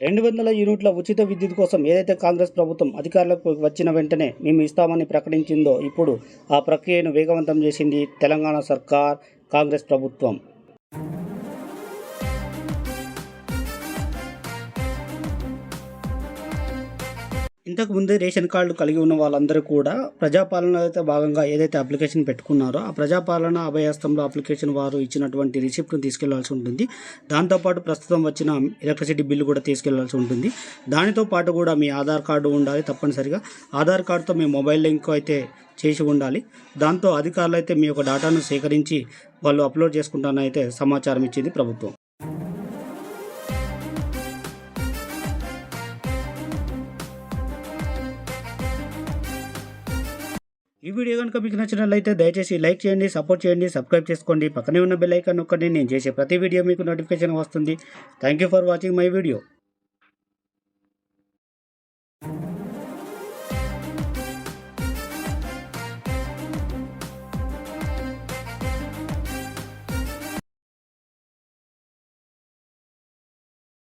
రెండు వందల యూనిట్ల ఉచిత విద్యుత్ కోసం ఏదైతే కాంగ్రెస్ ప్రభుత్వం అధికారులకు వచ్చిన వెంటనే మేము ఇస్తామని ప్రకటించిందో ఇప్పుడు ఆ ప్రక్రియను వేగవంతం చేసింది తెలంగాణ సర్కార్ కాంగ్రెస్ ప్రభుత్వం. ఇంతకుముందు రేషన్ కార్డు కలిగి ఉన్న వాళ్ళందరూ కూడా ప్రజాపాలనలో అయితే భాగంగా ఏదైతే అప్లికేషన్ పెట్టుకున్నారో ఆ ప్రజాపాలన అభయస్థంలో అప్లికేషన్ వారు ఇచ్చినటువంటి రిసిప్ట్ను తీసుకెళ్ళాల్సి ఉంటుంది. దాంతోపాటు ప్రస్తుతం వచ్చిన ఎలక్ట్రిసిటీ బిల్లు కూడా తీసుకెళ్ళాల్సి ఉంటుంది. దానితో పాటు కూడా మీ ఆధార్ కార్డు ఉండాలి తప్పనిసరిగా. ఆధార్ కార్డుతో మీ మొబైల్ లింక్ అయితే చేసి ఉండాలి. దాంతో అధికారులు అయితే మీ యొక్క డేటాను సేకరించి వాళ్ళు అప్లోడ్ చేసుకుంటానైతే సమాచారం ఇచ్చింది ప్రభుత్వం. ఈ వీడియో కనుక మీకు నచ్చినట్లయితే దయచేసి లైక్ చేయండి సపోర్ట్ చేయండి సబ్స్క్రైబ్ చేసుకోండి. పక్కనే ఉన్న బెల్ ఐకాన్ నొక్కండి. నేను చేసే ప్రతి వీడియో మీకు నోటిఫికేషన్ వస్తుంది. Thank you for watching my video